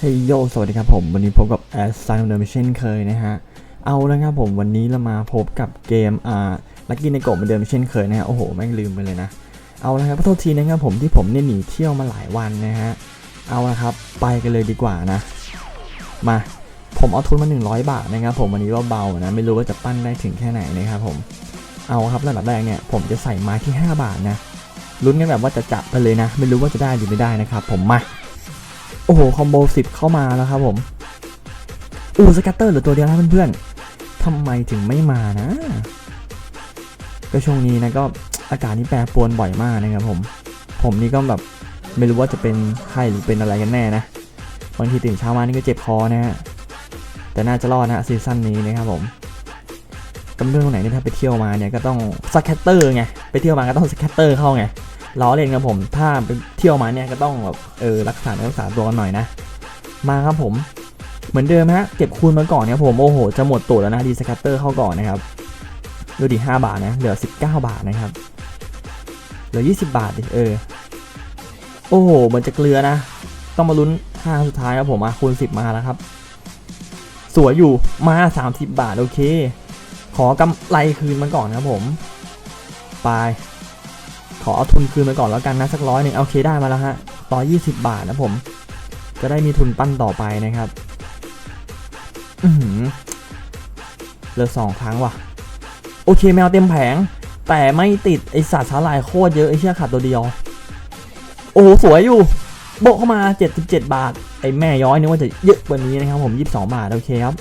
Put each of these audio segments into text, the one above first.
เฮ้ยโย สวัสดีครับผม วันนี้พบกับแอสไซน์เดิมเช่นเคยนะฮะ เอาแล้วครับผมวันนี้เรามาพบกับเกมอ่าลักกี้ในโกะเหมือนเดิมเช่นเคยนะฮะ โอ้โห แม่งลืมไปเลยนะ เอาละครับขอโทษทีนะครับผมที่ผมเนี่ยหนีเที่ยวมาหลายวันนะฮะ เอาละครับ ไปกันเลยดีกว่านะ มา ผมเอาทุนมา 100 บาทนะครับผมวันนี้ว่าเบานะ ไม่รู้ว่าจะปั้นได้ถึงแค่ไหนนะครับผม เอาครับระดับแรกเนี่ยผมจะใส่ไม้ที่ 5 บาทนะ ลุ้นกันแบบว่าจะจับไปเลยนะ ไม่รู้ว่าจะได้หรือไม่ได้นะครับผมมา โอ้โห คอมโบสิบเข้ามาแล้วครับผม อูสแกตเตอร์เหลือตัวเดียวนะเพื่อนๆทำไมถึงไม่มานะ ก็ช่วงนี้นะก็อากาศนี่แปรปรวนบ่อยมากนะครับผม ผมนี่ก็แบบไม่รู้ว่าจะเป็นไข้หรือเป็นอะไรกันแน่นะ บางทีตื่นเช้ามานี่ก็เจ็บคอนะฮะ แต่น่าจะรอดนะซีซั่นนี้นะครับผมกำเรื่องตรงไหนที่ถ้าไปเที่ยวมาเนี่ยก็ต้องสแกตเตอร์ไง ไปเที่ยวมาก็ต้องสแกตเตอร์เข้าไง ล้อเล่นครับผม ถ้าไปเที่ยวมาเนี่ยก็ต้องแบบเออรักษารักษาตัวกันหน่อยนะ มาครับผม เหมือนเดิมฮะเก็บคูณมาก่อนเนี่ยผมโอ้โห จะหมดตัวแล้วนะดีสแคตเตอร์เข้าก่อนนะครับดูดิ5บาทนะเหลือ 19 บาทนะครับเหลือ 20 บาทดิเออโอ้โหเหมือนจะเกลือนะ ต้องมาลุ้นห้างสุดท้ายครับผมอะคูณ10 มาแล้วครับ สวยอยู่มา 30 บาทโอเค ขอกำไรคืนมาก่อนครับผม ไป อเอาทุนคืนไปก่อนแล้วกันนะสักร้อยหนึ่งโอเคได้มาแล้วฮะร้อยยี่สิบบาทนะผม จะได้มีทุนปั้นต่อไปนะครับอือหือเหลือสองครั้งว่ะ โอเคแมวเต็มแผง แต่ไม่ติดไอสัตว์สาหร่ายโคตรเยอะไอเชี่ยขาดตัวเดียว โอ้โหสวยอยู่ โบกเข้ามา 77 บาท ไอแม่ย้อยนึกว่าจะเยอะกว่านี้นะครับผม 22 บาท โอเคครับ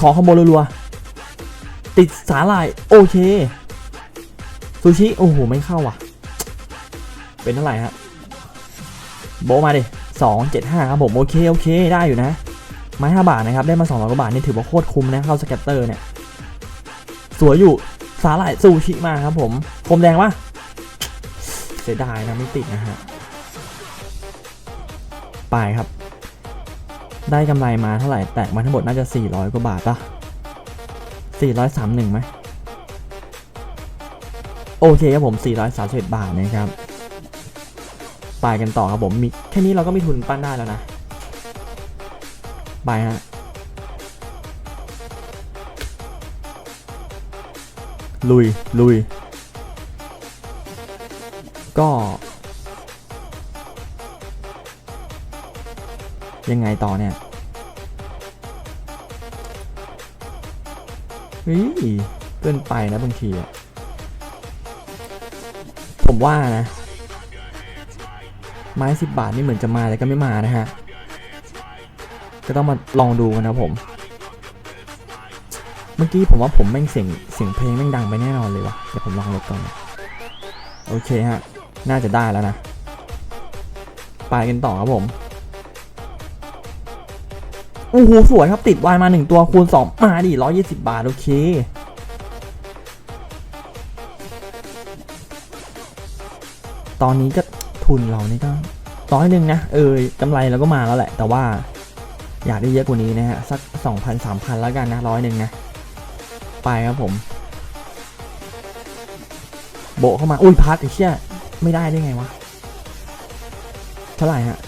ขอคอมโบรัวๆติดสาหร่าย โอเคซูชิ โอ้โห ไม่เข้าว่ะ เป็นเท่าไหร่ฮะโบมาดิสองเจ็ดห้าครับผมโอเคโอเคได้อยู่นะไม้ห้าบาทนะครับได้มาสองร้อยกว่าบาทนี่ถือว่าโคตรคุ้มนะเข้าสแกตเตอร์เนี่ยสวยอยู่สาหร่ายซูชิมาครับผมคมแดงปะเสียดายนะไม่ติดนะฮะไปครับ ได้กำไรมาเท่าไหร่แตกมาทั้งหมดน่าจะ 400 กว่าบาทปะ431ไหมโอเคครับผม 431 บาทนะครับ ไปกันต่อครับผมมีแค่นี้เราก็มีทุนปั้นได้แล้วนะไปฮะลุยลุย ก็ ยังไงต่อเนี่ยเฮ้ยเกินไปนะบางทีอะผมว่านะ ไม้สิบบาทนี่เหมือนจะมาแต่ก็ไม่มานะฮะ ก็ต้องมาลองดูกันนะผม เมื่อกี้ผมว่าผมแม่งเสียงเสียงเพลงแม่งดังไปแน่นอนเลยวะเดี๋ยวผมลองลดก่อนนะโอเคฮะ น่าจะได้แล้วนะ ไปกันต่อครับผมโอ้โหสวยครับติดวายมาหนึ่งตัวคูณสองมาดิร้อยยี่สิบบาท โอเค ตอนนี้ก็ ทุนเรานี่ก็ร้อยหนึ่งนะ เออกำไรเราก็มาแล้วแหละ แต่ว่าอยากได้เยอะกว่านี้นะฮะ สักสองพันสามพันแล้วกันนะร้อยหนึ่งนะ ไปครับผม โบเข้ามา อุ้ยพัดไอ้เชี่ยไม่ได้ได้ไงวะ เท่าไหร่ฮะ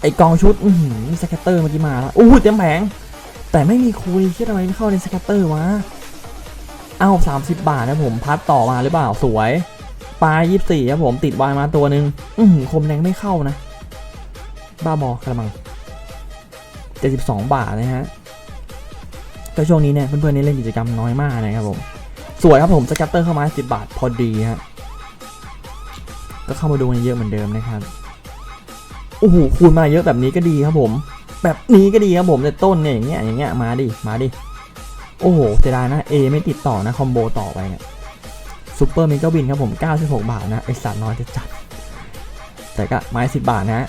ไอกองชุด อือหือสแกตเตอร์เมื่อกี้มาแล้วอู้เต็มแผง แต่ไม่มีคุยเชี่ยทำไมไม่เข้าในสแกตเตอร์วะ เอ้าสามสิบบาทนะผม พัดต่อมาหรือเปล่าสวย ปลายยี่สี่ครับผมติดวายมาตัวหนึ่งอืคมแรงไม่เข้านะ บ้าบอกระมังเจ็ดสิบสองบาทนะฮะก็ช่วงนี้เนี่ยเพื่อนๆนี่เล่นกิจกรรมน้อยมากนะครับผม สวยครับผมสแกตเตอร์เข้ามาสิบบาทพอดีฮะก็เข้ามาดูกันเยอะเหมือนเดิมนะครับโอ้โหคูณมาเยอะแบบนี้ก็ดีครับผม แบบนี้ก็ดีครับผมแต่ต้นเนี่ยอย่างเงี้ยอย่างเงี้ยมาดิมาดิโอ้โหเสียดายนะ A ไม่ติดต่อนะคอมโบต่อไปเนี่ย ซูเปอร์เมกาวินครับผม 96 บาทนะไอสัตว์น้อยจะจัด แต่ก็ไม้ 10 บาทนะ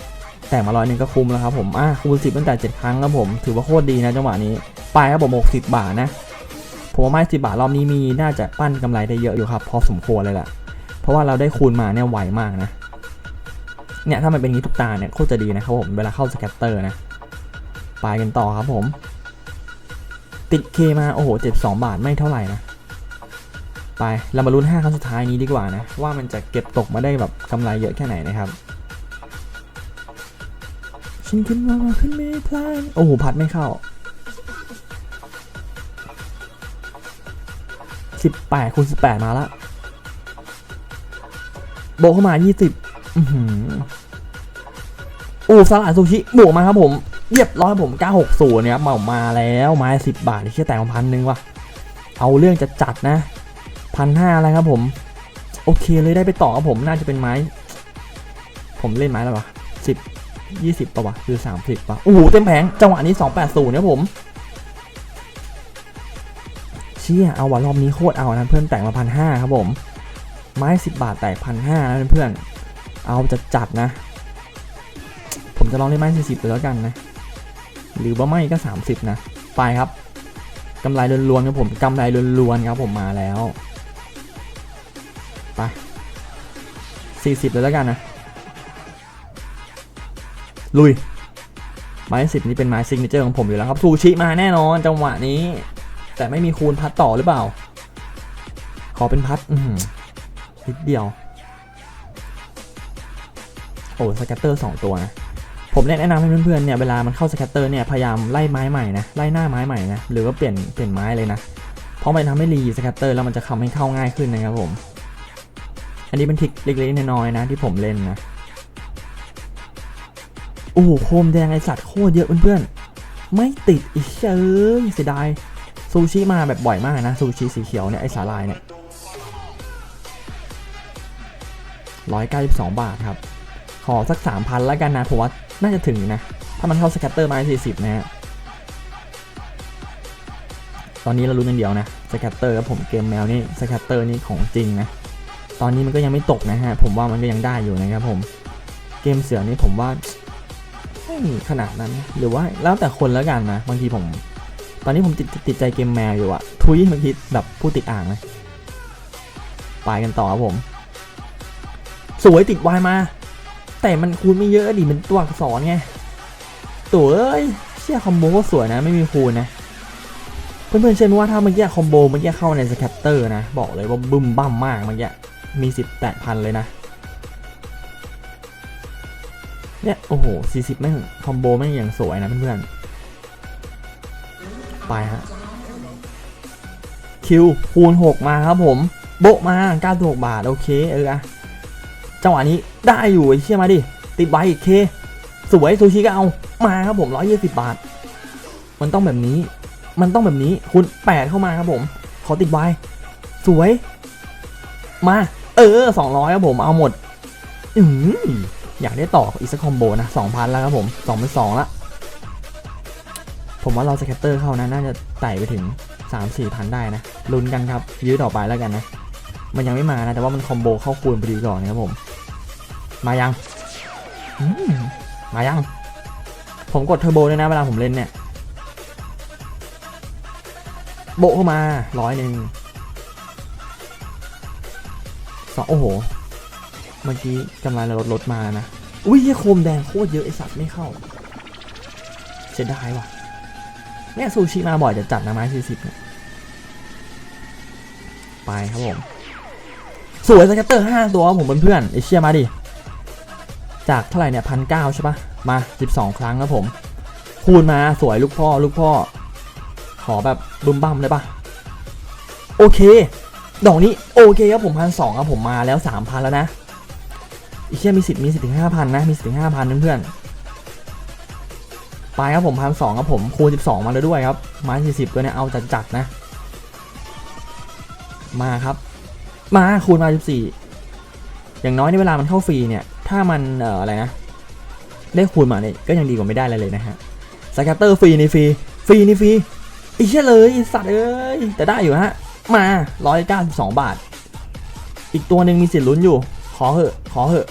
แต่มาร้อยหนึงก็คุ้มแล้วครับผม อะคูณ 10 ตั้งแต่ 7 ครั้งครับผม ถือว่าโคตรดีนะจังหวะนี้ ไปครับผม 60 บาทนะ ผมว่าไม้ 10 บาทรอบนี้มีน่าจะปั้นกำไรได้เยอะอยู่ครับ พอสมควรเลยแหละ เพราะว่าเราได้คูณมาเนี่ยไวมากนะ เนี่ยถ้ามันเป็นงนี้ทุกตาเนี่ยโคตรจะดีนะครับผม เวลาเข้าสแกตเตอร์นะ ไปกันต่อครับผม ติดเคมา โอ้โห 72 บาทไม่เท่าไหร่นะ ไปเรามาลุ้น5ครั้งสุดท้ายนี้ดีกว่านะ ว่ามันจะเก็บตกมาได้แบบกำไรเยอะแค่ไหนนะครับฉันขึ้นมาว่าขึ้นไม่พลาดโอ้โหพัดไม่เข้าสิบแปดคูณสิบแปดมาละโบกเข้ามายี่สิบอือหือโอ้สลัดซูชิบวกมาครับผมเรียบร้อยผม 960เนี่ยครับเหมามาแล้วไม้10 บาทที่แค่แต่งพันหนึ่งว่ะ เอาเรื่องจะจัดนะ พันห้าอะไรครับผม โอเคเลยได้ไปต่อครับผมน่าจะเป็นไม้ ผมเล่นไม้แล้ววะสิบยี่สิบปะวะคือสามสิบปะโอ้โหเต็มแผงจังหวะนี้สองแปดศูนย์เนี่ยผมเชี่ยเอาว่ะรอบนี้โคตรเอานะเพื่อนแต่งมาพันห้าครับผม ไม้สิบบาทแต่พันห้านะเพื่อนเอาจะจัดนะ ผมจะลองเล่นไม้สี่สิบเลยแล้วกันนะ หรือว่าไม่ก็30นะ ไปครับกำไรล้วนๆครับผมกำไรล้วนๆครับผมมาแล้ว 40 เลยแล้วกันนะ ลุย ไม้สิบนี่เป็นไม้ซิกเนเจอร์ของผมอยู่แล้วครับซูชิมาแน่นอนจังหวะนี้ แต่ไม่มีคูณพัดต่อหรือเปล่า ขอเป็นพัดนิดเดียว โอ้สแกตเตอร์สองตัวนะผมแนะนำให้เพื่อนๆเนี่ยเวลามันเข้าสแคตเตอร์เนี่ยพยายามไล่ไม้ใหม่นะไล่หน้าไม้ใหม่นะหรือว่าเปลี่ยนเปลี่ยนไม้เลยนะ เพราะมันทำให้รีสแคตเตอร์แล้วมันจะทำให้เข้าง่ายขึ้นนะครับผม อันนี้เป็นทริคเล็กๆน้อยๆนะที่ผมเล่นนะ โอ้โหโคมแดงไอสัตว์โคตรเยอะเพื่อนๆ ไม่ติดอีกเอ้ยเสียดายซูชิมาแบบบ่อยมากนะซูชิสีเขียวเนี่ยไอสาลายเนี่ยร้อยเก้าสิบสองบาทครับ ขอสักสามพันแล้วกันนะผมว่าน่าจะถึงนะ ถ้ามันเข้าสแคตเตอร์มาสี่สิบนะฮะตอนนี้เรารู้กันเดียวนะสแคตเตอร์กับผมเกมแมวนี่สแคตเตอร์นี่ของจริงนะ ตอนนี้มันก็ยังไม่ตกนะฮะ ผมว่ามันก็ยังได้อยู่นะครับผม เกมเสือนี่ผมว่าไม่ขนาดนั้น หรือว่าแล้วแต่คนแล้วกันนะ บางทีผม ตอนนี้ผมติดติดใจเกมแมวอยู่อะทุยบางทีแบบผู้ติดอ่างนะไปกันต่อครับผม สวยติดวายมา แต่มันคูณไม่เยอะดิมันตัวอักษรไงตัวเอ้ยเชี่ยคอมโบก็สวยนะ ไม่มีคูณนะเพื่อนๆเชื่อไหมว่าถ้าเมื่อกี้คอมโบเมื่อกี้เข้าในสแคตเตอร์นะ บอกเลยว่าบึ้มบั้มมากเมื่อกี้ มีสิบแตะพันเลยนะ เนี่ย โอ้โหสี่สิบแม่ง คอมโบแม่งอย่างสวยนะเพื่อนๆ ไปฮะ คิว คูณ 6 มาครับผม โบะมา96บาท โอเค เอออะจังหวะนี้ได้อยู่ไอ้เชี่ยมาดิ ติดไวอีกเค สวยซูชิก็เอา มาครับผม 120 บาท มันต้องแบบนี้ มันต้องแบบนี้ คูณ 8 เข้ามาครับผม ขอติดไวสวย มา เออ200ครับผมเอาหมด อืออยากได้ต่ออีกสักคอมโบนะ2,000แล้วครับผม2เป็น2ละ ผมว่าเราสแคตเตอร์เข้านะ น่าจะไต่ไปถึง3-4พันได้นะลุ้นกันครับ ยื้อต่อไปแล้วกันนะ มันยังไม่มานะ แต่ว่ามันคอมโบเข้าคูณพอดีก่อนนะครับผม มายังมมายัง ผมกดเทอร์โบด้วยนะเวลาผมเล่นเนี่ย โบเข้ามาร้อยหนึ่ง สองโอ้โห เมื่อกี้กำไรเราลดลดมานะ อุ้ยโคมแดงโคตรเยอะไอสัตว์ไม่เข้า เสียดายว่ะเนี่ยซูชิมาบ่อยจะจัดนะไม้สี่สิบเนี่ยไปครับผมสวยสแกตเตอร์ห้าตัวผมเพื่อนๆไอเชียมาดิ จากเท่าไหร่เนี่ยพันเก้าใช่ปะมาสิบสองครั้งครับผม คูณมาสวยลูกพ่อลูกพ่อ ขอแบบบึมบั้มเลยปะโอเค ดอกนี้โอเคครับผมพันสองครับผมมาแล้วสามพันแล้วนะอีเชียมีสิทธิ์มีสิทธิ์ถึงห้าพันนะมีสิทธิ์ถึงห้าพันเพื่อนๆไปครับผมพันสองครับผมคูณสิบสองมาแล้วด้วยครับไม้สี่สิบตัวเนี้ยเอาจัดจัดนะ มาครับ มาคูณมา14อย่างน้อยในเวลามันเข้าฟรีเนี่ย ถ้ามันเอ่ออะไรนะ ได้คูณมาเนี่ยก็ยังดีกว่าไม่ได้อะไรเลยนะฮะสแกตเตอร์ฟรีในฟรีฟรีในฟรีอ้เชี่ยเลยสัตว์เอ้ยแต่ได้อยู่ฮะ มา192บาท อีกตัวหนึ่งมีสิทธิ์ลุ้นอยู่ ขอเหอะ ขอเหอะ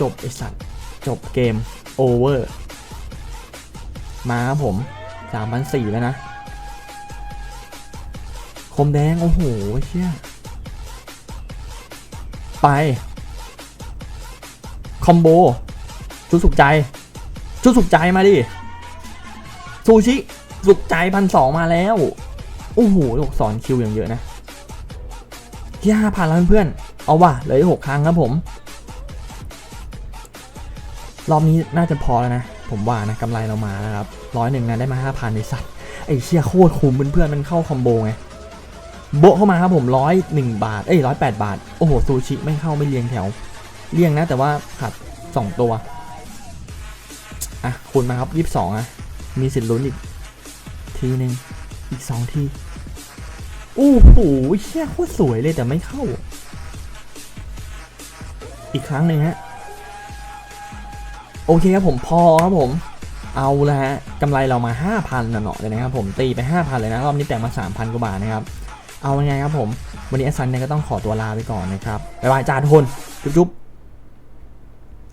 จบไอสัตว์ จบเกมโอเวอร์ มาครับผม3,400แล้วนะ คมแดง โอ้โหเชี่ย ไป คอมโบ ชุดสุกใจ ชุดสุกใจมาดิ ซูชิ สุกใจพันสองมาแล้ว โอ้โหลูกศรคิวอย่างเยอะนะที่ห้าพันแล้วเพื่อนๆเอาว่ะเหลืออีกหกครั้งครับผม รอบนี้น่าจะพอแล้วนะ ผมว่านะกำไรเรามาแล้วครับร้อยหนึ่งนะได้มาห้าพันในสัตว์ไอ้เชี่ยโคตรคุ้มเพื่อนๆมันเข้าคอมโบไงโบเข้ามาครับผมร้อยหนึ่งบาทเอ้ยร้อยแปดบาท โอ้โหซูชิไม่เข้าไม่เรียงแถวเรียงนะแต่ว่าขาดสองตัวอะคูณมาครับยี่สิบสองอะมีสิทธิ์ลุ้นอีกทีหนึ่งอีกสองที อ้โหเชี่ยโคตรสวยเลยแต่ไม่เข้า อีกครั้งหนึ่งฮะ โอเคครับผมพอครับผม เอาละฮะกำไรเรามา 5,000หน่อยๆเลยนะครับผมตีไป 5,000 เลยนะ รอบนี้แต่มา 3,000 กว่าบาทนะครับ เอาไงครับผม วันนี้อสซันเนี่ยก็ต้องขอตัวลาไปก่อนนะครับ บ๊ายบายจ้าทุกคน จุ๊บๆ